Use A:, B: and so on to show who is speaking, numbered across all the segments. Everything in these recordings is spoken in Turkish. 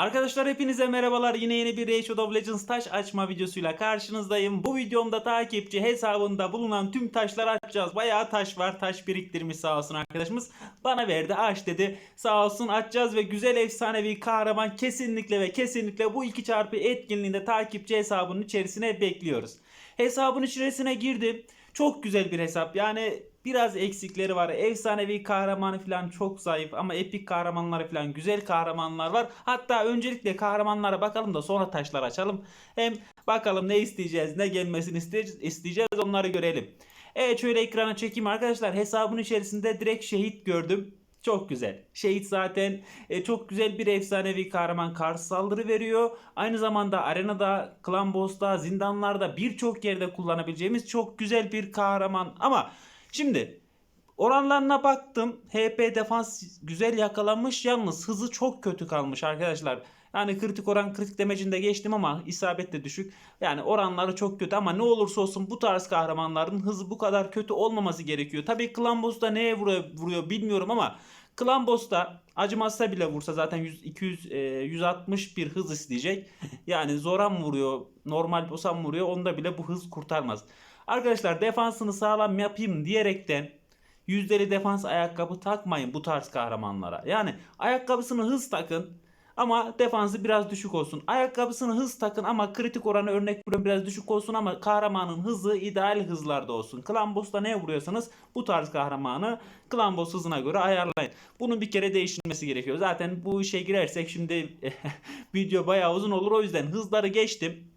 A: Arkadaşlar hepinize merhabalar. Yine yeni bir Rage of Legends taş açma videosuyla karşınızdayım. Bu videomda takipçi hesabında bulunan tüm taşları açacağız. Bayağı taş var. Taş biriktirmiş sağ olsun arkadaşımız. Bana verdi aç dedi. Sağ olsun açacağız ve güzel efsanevi kahraman kesinlikle ve kesinlikle bu 2 çarpı etkinliğinde takipçi hesabının içerisine bekliyoruz. Hesabın içerisine girdim. Çok güzel bir hesap. Yani biraz eksikleri var. Efsanevi kahramanı falan çok zayıf ama epik kahramanları falan güzel kahramanlar var. Hatta öncelikle kahramanlara bakalım da sonra taşlar açalım. Hem bakalım ne isteyeceğiz, ne gelmesini iste- isteyeceğiz onları görelim. Evet şöyle ekrana çekeyim arkadaşlar. Hesabın içerisinde direkt şehit gördüm. Çok güzel. Şehit zaten e, çok güzel bir efsanevi kahraman karşı saldırı veriyor. Aynı zamanda arenada, klan boss'ta, zindanlarda birçok yerde kullanabileceğimiz çok güzel bir kahraman. Ama şimdi oranlarına baktım. HP defans güzel yakalanmış. Yalnız hızı çok kötü kalmış arkadaşlar. Yani kritik oran kritik demecinde geçtim ama isabet de düşük. Yani oranları çok kötü ama ne olursa olsun bu tarz kahramanların hızı bu kadar kötü olmaması gerekiyor. Tabii Clan Boss'ta neye vuruyor, vuruyor bilmiyorum ama Clan Boss'ta acımazsa bile vursa zaten 100, 200, e, 160 bir hız isteyecek. Yani Zora mı vuruyor, normal boss'a mı vuruyor onda bile bu hız kurtarmaz. Arkadaşlar defansını sağlam yapayım diyerekten yüzdeli defans ayakkabı takmayın bu tarz kahramanlara. Yani ayakkabısını hız takın ama defansı biraz düşük olsun. Ayakkabısını hız takın ama kritik oranı örnek veriyorum biraz düşük olsun ama kahramanın hızı ideal hızlarda olsun. Clan Boss'ta ne vuruyorsanız bu tarz kahramanı Clan Boss hızına göre ayarlayın. Bunun bir kere değişilmesi gerekiyor. Zaten bu işe girersek şimdi video bayağı uzun olur. O yüzden hızları geçtim.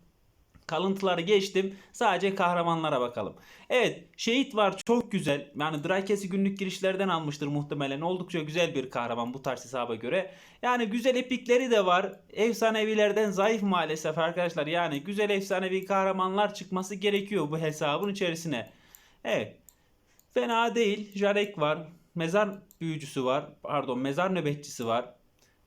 A: Kalıntıları geçtim. Sadece kahramanlara bakalım. Evet şehit var çok güzel. Yani Drakes'i günlük girişlerden almıştır muhtemelen. Oldukça güzel bir kahraman bu tarz hesaba göre. Yani güzel epikleri de var. Efsanevilerden zayıf maalesef arkadaşlar. Yani güzel efsanevi kahramanlar çıkması gerekiyor bu hesabın içerisine. Evet. Fena değil. Jarek var. Mezar büyücüsü var. Pardon mezar nöbetçisi var.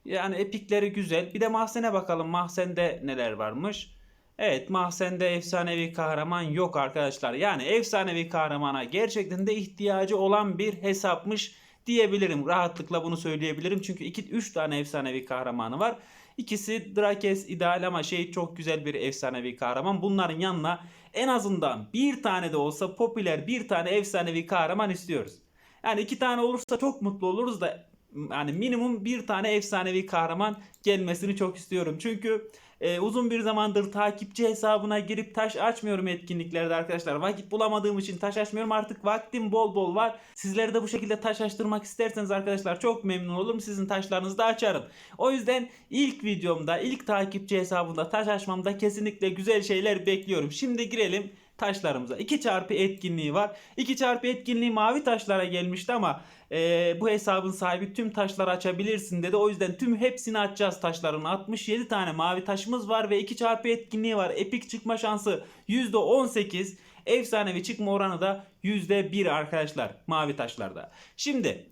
A: Yani epikleri güzel. Bir de Mahsen'e bakalım. Mahsen'de neler varmış. Evet Mahsen'de efsanevi kahraman yok arkadaşlar. Yani efsanevi kahramana gerçekten de ihtiyacı olan bir hesapmış diyebilirim. Rahatlıkla bunu söyleyebilirim. Çünkü 2-3 tane efsanevi kahramanı var. İkisi Drakes ideal ama şey çok güzel bir efsanevi kahraman. Bunların yanına en azından bir tane de olsa popüler bir tane efsanevi kahraman istiyoruz. Yani iki tane olursa çok mutlu oluruz da yani minimum bir tane efsanevi kahraman gelmesini çok istiyorum. Çünkü e, uzun bir zamandır takipçi hesabına girip taş açmıyorum etkinliklerde arkadaşlar. Vakit bulamadığım için taş açmıyorum. Artık vaktim bol bol var. Sizlere de bu şekilde taş açtırmak isterseniz arkadaşlar çok memnun olurum. Sizin taşlarınızı da açarım. O yüzden ilk videomda, ilk takipçi hesabında taş açmamda kesinlikle güzel şeyler bekliyorum. Şimdi girelim taşlarımıza. 2 çarpı etkinliği var. 2 çarpı etkinliği mavi taşlara gelmişti ama e, bu hesabın sahibi tüm taşları açabilirsin dedi. O yüzden tüm hepsini açacağız taşların. 67 tane mavi taşımız var ve 2 çarpı etkinliği var. Epik çıkma şansı %18. Efsanevi çıkma oranı da %1 arkadaşlar mavi taşlarda. Şimdi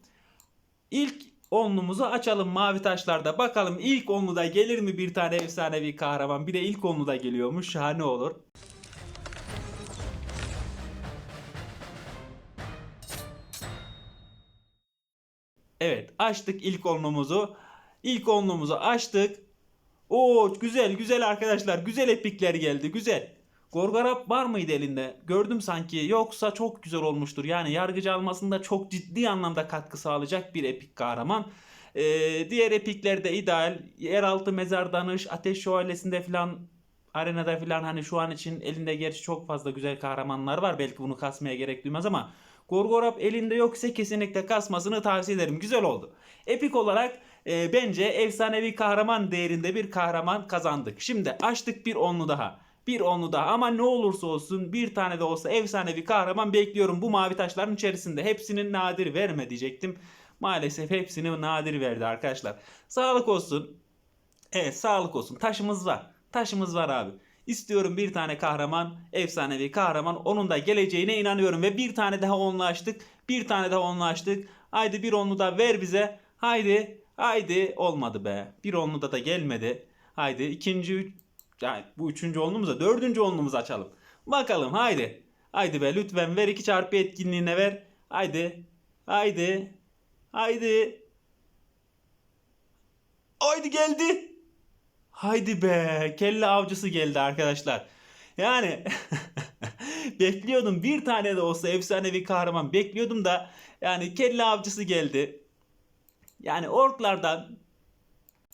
A: ilk onlumuzu açalım mavi taşlarda. Bakalım ilk onluda gelir mi bir tane efsanevi kahraman? Bir de ilk onluda geliyormuş. Şahane olur. Evet açtık ilk onluğumuzu. İlk onluğumuzu açtık. Oo güzel güzel arkadaşlar. Güzel epikler geldi güzel. Gorgarap var mıydı elinde? Gördüm sanki. Yoksa çok güzel olmuştur. Yani yargıcı almasında çok ciddi anlamda katkı sağlayacak bir epik kahraman. Ee, diğer epikler de ideal. Yeraltı mezar danış, ateş şövalyesinde falan arenada falan hani şu an için elinde gerçi çok fazla güzel kahramanlar var. Belki bunu kasmaya gerek duymaz ama Gorgorap elinde yoksa kesinlikle kasmasını tavsiye ederim. Güzel oldu. Epik olarak e, bence efsanevi kahraman değerinde bir kahraman kazandık. Şimdi açtık bir onlu daha. Bir onlu daha ama ne olursa olsun bir tane de olsa efsanevi kahraman bekliyorum bu mavi taşların içerisinde. Hepsinin nadir verme diyecektim. Maalesef hepsini nadir verdi arkadaşlar. Sağlık olsun. Evet sağlık olsun. Taşımız var. Taşımız var abi. İstiyorum bir tane kahraman, efsanevi kahraman. Onun da geleceğine inanıyorum. Ve bir tane daha onlu açtık. Bir tane daha onlu açtık. Haydi bir onlu da ver bize. Haydi. Haydi. Olmadı be. Bir onlu da da gelmedi. Haydi ikinci, yani bu üçüncü onlumuza dördüncü onlumuzu açalım. Bakalım haydi. Haydi be lütfen ver iki çarpı etkinliğine ver. Haydi. Haydi. Haydi. Haydi geldi. Haydi be kelle avcısı geldi arkadaşlar. Yani bekliyordum bir tane de olsa efsanevi kahraman bekliyordum da yani kelle avcısı geldi. Yani orklardan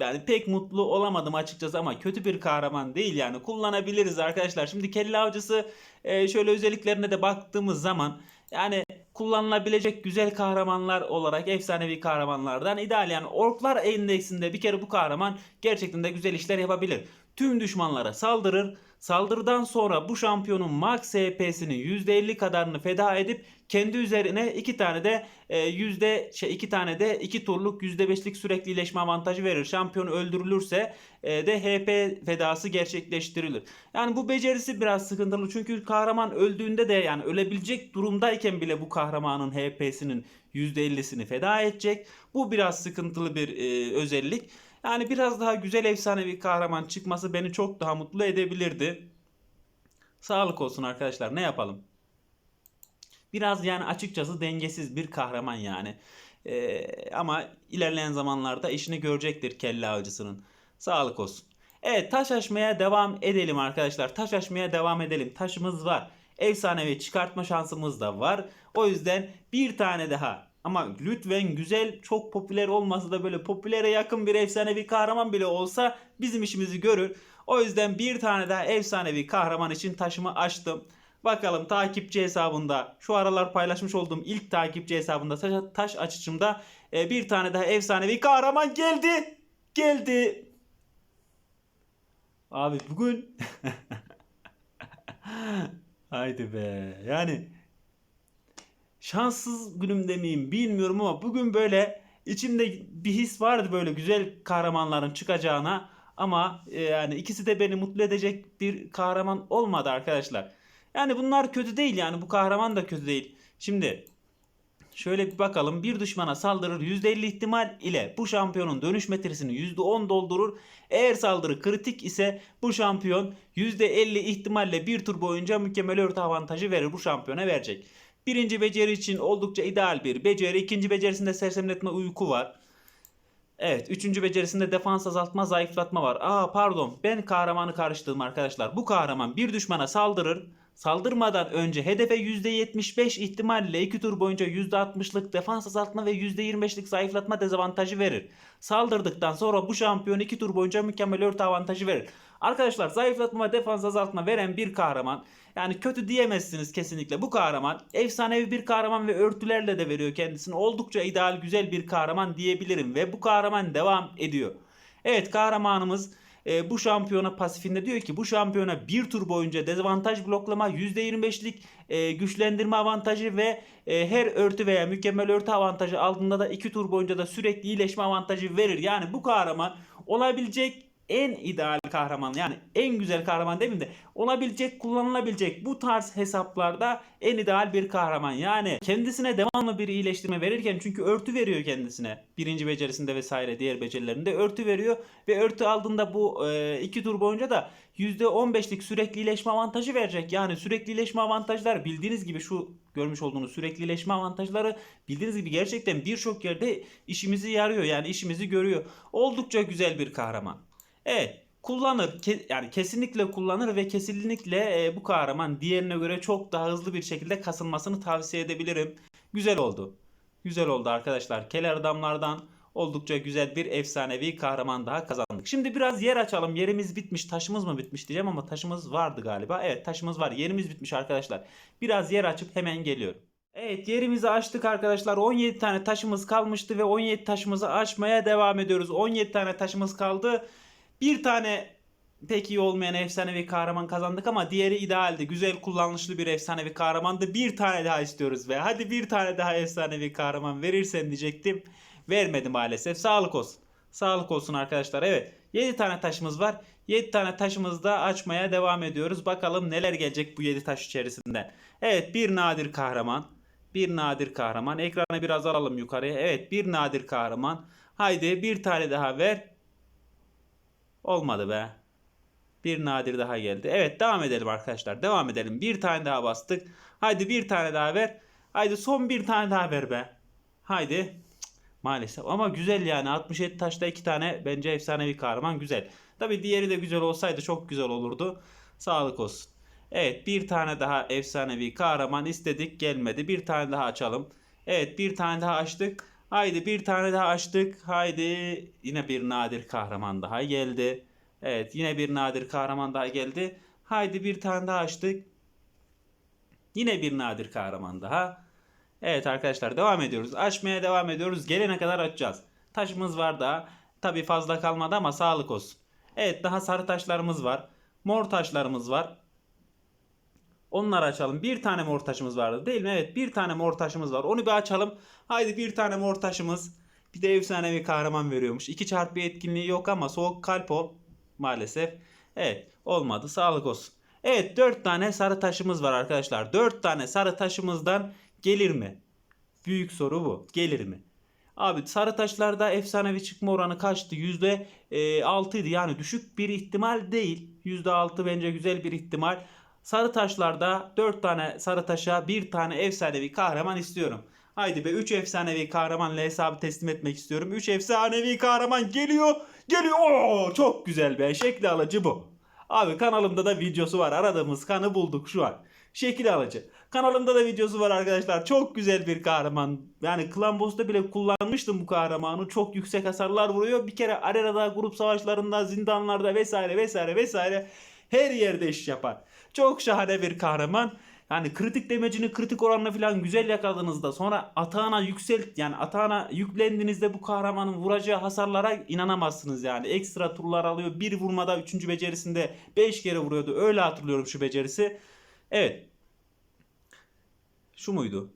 A: yani pek mutlu olamadım açıkçası ama kötü bir kahraman değil yani kullanabiliriz arkadaşlar. Şimdi kelle avcısı e, şöyle özelliklerine de baktığımız zaman yani kullanılabilecek güzel kahramanlar olarak efsanevi kahramanlardan ideal. Yani orklar endeksinde bir kere bu kahraman gerçekten de güzel işler yapabilir. Tüm düşmanlara saldırır. Saldırıdan sonra bu şampiyonun max HP'sinin %50 kadarını feda edip kendi üzerine iki tane de e, yüzde şey iki tane de iki turluk %5'lik sürekli iyileşme avantajı verir. Şampiyon öldürülürse e, de HP fedası gerçekleştirilir. Yani bu becerisi biraz sıkıntılı çünkü kahraman öldüğünde de yani ölebilecek durumdayken bile bu kahramanın HP'sinin %50'sini feda edecek. Bu biraz sıkıntılı bir e, özellik. Yani biraz daha güzel efsanevi kahraman çıkması beni çok daha mutlu edebilirdi. Sağlık olsun arkadaşlar ne yapalım. Biraz yani açıkçası dengesiz bir kahraman yani. Ee, ama ilerleyen zamanlarda işini görecektir kelle avcısının. Sağlık olsun. Evet taş açmaya devam edelim arkadaşlar. Taş açmaya devam edelim. Taşımız var. Efsanevi çıkartma şansımız da var. O yüzden bir tane daha ama lütfen güzel çok popüler olmasa da böyle popülere yakın bir efsanevi kahraman bile olsa bizim işimizi görür. O yüzden bir tane daha efsanevi kahraman için taşımı açtım. Bakalım takipçi hesabında şu aralar paylaşmış olduğum ilk takipçi hesabında taş, taş açışımda e, bir tane daha efsanevi kahraman geldi. Geldi. Abi bugün Haydi be. Yani şanssız günüm demeyeyim bilmiyorum ama bugün böyle içimde bir his vardı böyle güzel kahramanların çıkacağına ama e, yani ikisi de beni mutlu edecek bir kahraman olmadı arkadaşlar. Yani bunlar kötü değil yani bu kahraman da kötü değil. Şimdi şöyle bir bakalım bir düşmana saldırır %50 ihtimal ile bu şampiyonun dönüş metresini %10 doldurur. Eğer saldırı kritik ise bu şampiyon %50 ihtimalle bir tur boyunca mükemmel örtü avantajı verir bu şampiyona verecek. Birinci beceri için oldukça ideal bir beceri. İkinci becerisinde sersemletme uyku var. Evet. Üçüncü becerisinde defans azaltma, zayıflatma var. Aa pardon. Ben kahramanı karıştırdım arkadaşlar. Bu kahraman bir düşmana saldırır. Saldırmadan önce hedefe %75 ihtimalle 2 tur boyunca %60'lık defans azaltma ve %25'lik zayıflatma dezavantajı verir. Saldırdıktan sonra bu şampiyon 2 tur boyunca mükemmel örtü avantajı verir. Arkadaşlar zayıflatma defans azaltma veren bir kahraman yani kötü diyemezsiniz kesinlikle. Bu kahraman efsanevi bir kahraman ve örtülerle de veriyor kendisini. Oldukça ideal güzel bir kahraman diyebilirim ve bu kahraman devam ediyor. Evet kahramanımız e, bu şampiyona pasifinde diyor ki bu şampiyona bir tur boyunca dezavantaj bloklama %25'lik e, güçlendirme avantajı ve e, her örtü veya mükemmel örtü avantajı aldığında da iki tur boyunca da sürekli iyileşme avantajı verir. Yani bu kahraman olabilecek en ideal kahraman yani en güzel kahraman demeyeyim de olabilecek kullanılabilecek bu tarz hesaplarda en ideal bir kahraman. Yani kendisine devamlı bir iyileştirme verirken çünkü örtü veriyor kendisine. Birinci becerisinde vesaire diğer becerilerinde örtü veriyor ve örtü aldığında bu iki tur boyunca da %15'lik sürekli iyileşme avantajı verecek. Yani sürekli iyileşme avantajlar bildiğiniz gibi şu görmüş olduğunuz sürekli iyileşme avantajları bildiğiniz gibi gerçekten birçok yerde işimizi yarıyor. Yani işimizi görüyor. Oldukça güzel bir kahraman. Evet kullanır ke, yani kesinlikle kullanır ve kesinlikle e, bu kahraman diğerine göre çok daha hızlı bir şekilde kasılmasını tavsiye edebilirim. Güzel oldu. Güzel oldu arkadaşlar. Keler adamlardan oldukça güzel bir efsanevi kahraman daha kazandık. Şimdi biraz yer açalım. Yerimiz bitmiş. Taşımız mı bitmiş diyeceğim ama taşımız vardı galiba. Evet taşımız var. Yerimiz bitmiş arkadaşlar. Biraz yer açıp hemen geliyorum. Evet yerimizi açtık arkadaşlar. 17 tane taşımız kalmıştı ve 17 taşımızı açmaya devam ediyoruz. 17 tane taşımız kaldı. Bir tane pek iyi olmayan efsanevi kahraman kazandık ama diğeri idealdi. Güzel kullanışlı bir efsanevi kahramandı. Bir tane daha istiyoruz ve hadi bir tane daha efsanevi kahraman verirsen diyecektim. Vermedi maalesef. Sağlık olsun. Sağlık olsun arkadaşlar. Evet 7 tane taşımız var. 7 tane taşımızı da açmaya devam ediyoruz. Bakalım neler gelecek bu 7 taş içerisinden. Evet bir nadir kahraman. Bir nadir kahraman. Ekranı biraz alalım yukarıya. Evet bir nadir kahraman. Haydi bir tane daha ver. Olmadı be. Bir nadir daha geldi. Evet devam edelim arkadaşlar. Devam edelim. Bir tane daha bastık. Haydi bir tane daha ver. Haydi son bir tane daha ver be. Haydi. Maalesef ama güzel yani 67 taşta iki tane bence efsanevi kahraman güzel. Tabi diğeri de güzel olsaydı çok güzel olurdu. Sağlık olsun. Evet bir tane daha efsanevi kahraman istedik gelmedi. Bir tane daha açalım. Evet bir tane daha açtık. Haydi bir tane daha açtık. Haydi yine bir nadir kahraman daha geldi. Evet yine bir nadir kahraman daha geldi. Haydi bir tane daha açtık. Yine bir nadir kahraman daha. Evet arkadaşlar devam ediyoruz. Açmaya devam ediyoruz. Gelene kadar açacağız. Taşımız var daha. Tabi fazla kalmadı ama sağlık olsun. Evet daha sarı taşlarımız var. Mor taşlarımız var. Onları açalım. Bir tane mor taşımız vardı değil mi? Evet bir tane mor taşımız var. Onu bir açalım. Haydi bir tane mor taşımız. Bir de efsanevi kahraman veriyormuş. 2 çarpı etkinliği yok ama soğuk kalp o. Maalesef. Evet olmadı. Sağlık olsun. Evet 4 tane sarı taşımız var arkadaşlar. 4 tane sarı taşımızdan gelir mi? Büyük soru bu. Gelir mi? Abi sarı taşlarda efsanevi çıkma oranı kaçtı? %6 idi. Yani düşük bir ihtimal değil. %6 bence güzel bir ihtimal. Sarı taşlarda 4 tane sarı taşa 1 tane efsanevi kahraman istiyorum. Haydi be 3 efsanevi kahramanla hesabı teslim etmek istiyorum. 3 efsanevi kahraman geliyor. Geliyor. Oo, çok güzel be. Şekli alıcı bu. Abi kanalımda da videosu var. Aradığımız kanı bulduk şu an. Şekil alıcı. Kanalımda da videosu var arkadaşlar. Çok güzel bir kahraman. Yani Clan Boss'ta bile kullanmıştım bu kahramanı. Çok yüksek hasarlar vuruyor. Bir kere arenada, grup savaşlarında, zindanlarda vesaire vesaire vesaire her yerde iş yapar. Çok şahane bir kahraman. Yani kritik demecini kritik oranını falan güzel yakaladığınızda sonra atağına yükselt yani atağına yüklendiğinizde bu kahramanın vuracağı hasarlara inanamazsınız yani. Ekstra turlar alıyor. Bir vurmada 3. becerisinde 5 kere vuruyordu. Öyle hatırlıyorum şu becerisi. Evet. Şu muydu?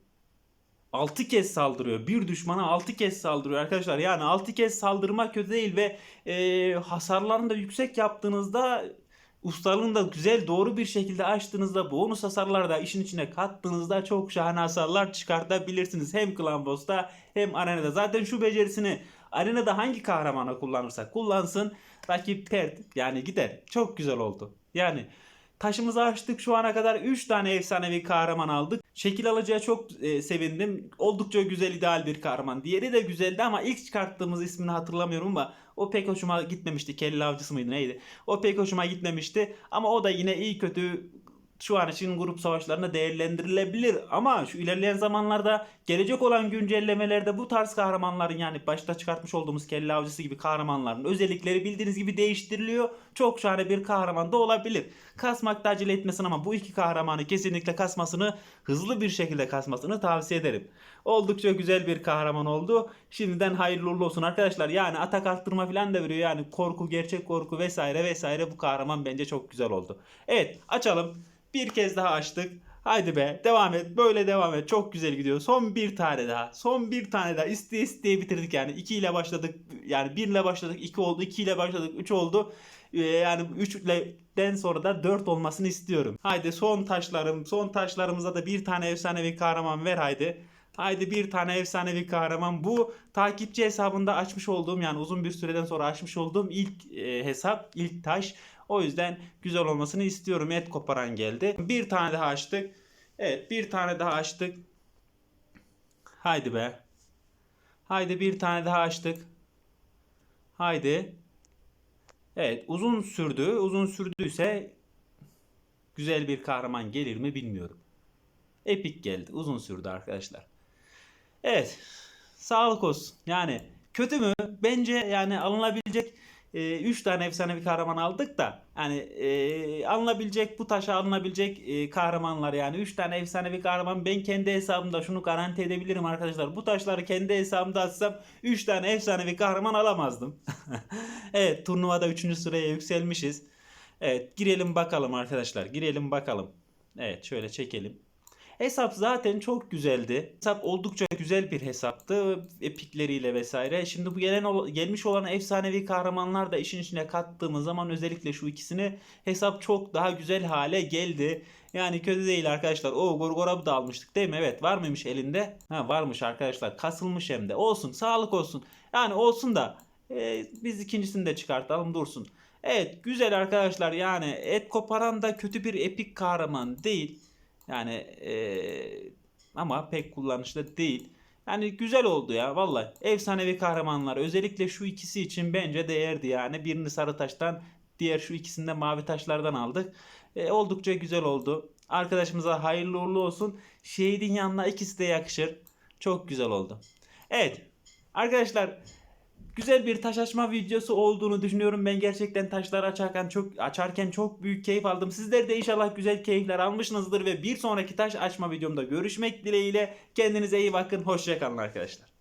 A: 6 kez saldırıyor. Bir düşmana 6 kez saldırıyor arkadaşlar. Yani 6 kez saldırmak kötü değil ve e, hasarlarını da yüksek yaptığınızda ustalığını da güzel doğru bir şekilde açtığınızda bonus hasarları da işin içine kattığınızda çok şahane hasarlar çıkartabilirsiniz. Hem Clan Boss'ta hem arenada. Zaten şu becerisini arenada hangi kahramana kullanırsa kullansın rakip pert yani gider. Çok güzel oldu. Yani Taşımızı açtık şu ana kadar 3 tane efsanevi kahraman aldık. Şekil alacağı çok e, sevindim. Oldukça güzel ideal bir kahraman. Diğeri de güzeldi ama ilk çıkarttığımız ismini hatırlamıyorum ama o pek hoşuma gitmemişti. Kelle avcısı mıydı neydi? O pek hoşuma gitmemişti. Ama o da yine iyi kötü şu an için grup savaşlarına değerlendirilebilir ama şu ilerleyen zamanlarda gelecek olan güncellemelerde bu tarz kahramanların yani başta çıkartmış olduğumuz kelle avcısı gibi kahramanların özellikleri bildiğiniz gibi değiştiriliyor. Çok şahane bir kahraman da olabilir. Kasmakta acele etmesin ama bu iki kahramanı kesinlikle kasmasını hızlı bir şekilde kasmasını tavsiye ederim. Oldukça güzel bir kahraman oldu. Şimdiden hayırlı uğurlu olsun arkadaşlar. Yani atak arttırma falan da veriyor. Yani korku, gerçek korku vesaire vesaire bu kahraman bence çok güzel oldu. Evet açalım. Bir kez daha açtık. Haydi be devam et. Böyle devam et. Çok güzel gidiyor. Son bir tane daha. Son bir tane daha. İsteye isteye bitirdik yani. 2 ile başladık. Yani 1 ile başladık. 2 oldu. 2 ile başladık. 3 oldu. Ee, yani 3 den sonra da 4 olmasını istiyorum. Haydi son taşlarım. Son taşlarımıza da bir tane efsanevi kahraman ver haydi. Haydi bir tane efsanevi kahraman. Bu takipçi hesabında açmış olduğum yani uzun bir süreden sonra açmış olduğum ilk e, hesap, ilk taş. O yüzden güzel olmasını istiyorum. Et koparan geldi. Bir tane daha açtık. Evet bir tane daha açtık. Haydi be. Haydi bir tane daha açtık. Haydi. Evet uzun sürdü. Uzun sürdüyse güzel bir kahraman gelir mi bilmiyorum. Epik geldi. Uzun sürdü arkadaşlar. Evet. Sağlık olsun. Yani kötü mü? Bence yani alınabilecek 3 e, tane efsanevi kahraman aldık da yani e, alınabilecek bu taşa alınabilecek e, kahramanlar yani 3 tane efsanevi kahraman ben kendi hesabımda şunu garanti edebilirim arkadaşlar. Bu taşları kendi hesabımda atsam 3 tane efsanevi kahraman alamazdım. evet turnuvada 3. sıraya yükselmişiz. Evet girelim bakalım arkadaşlar girelim bakalım. Evet şöyle çekelim. Hesap zaten çok güzeldi. Hesap oldukça güzel bir hesaptı. Epikleriyle vesaire. Şimdi bu gelen gelmiş olan efsanevi kahramanlar da işin içine kattığımız zaman özellikle şu ikisini hesap çok daha güzel hale geldi. Yani kötü değil arkadaşlar. O Gorgorab'ı da almıştık değil mi? Evet var mıymış elinde? Ha varmış arkadaşlar. Kasılmış hem de. Olsun sağlık olsun. Yani olsun da e, biz ikincisini de çıkartalım dursun. Evet güzel arkadaşlar yani et koparan da kötü bir epik kahraman değil. Yani ee, ama pek kullanışlı değil. Yani güzel oldu ya vallahi. Efsanevi kahramanlar özellikle şu ikisi için bence değerdi yani. Birini sarı taştan diğer şu ikisini de mavi taşlardan aldık. E, oldukça güzel oldu. Arkadaşımıza hayırlı uğurlu olsun. Şehidin yanına ikisi de yakışır. Çok güzel oldu. Evet arkadaşlar güzel bir taş açma videosu olduğunu düşünüyorum. Ben gerçekten taşları açarken çok açarken çok büyük keyif aldım. Sizler de inşallah güzel keyifler almışsınızdır ve bir sonraki taş açma videomda görüşmek dileğiyle. Kendinize iyi bakın. Hoşçakalın arkadaşlar.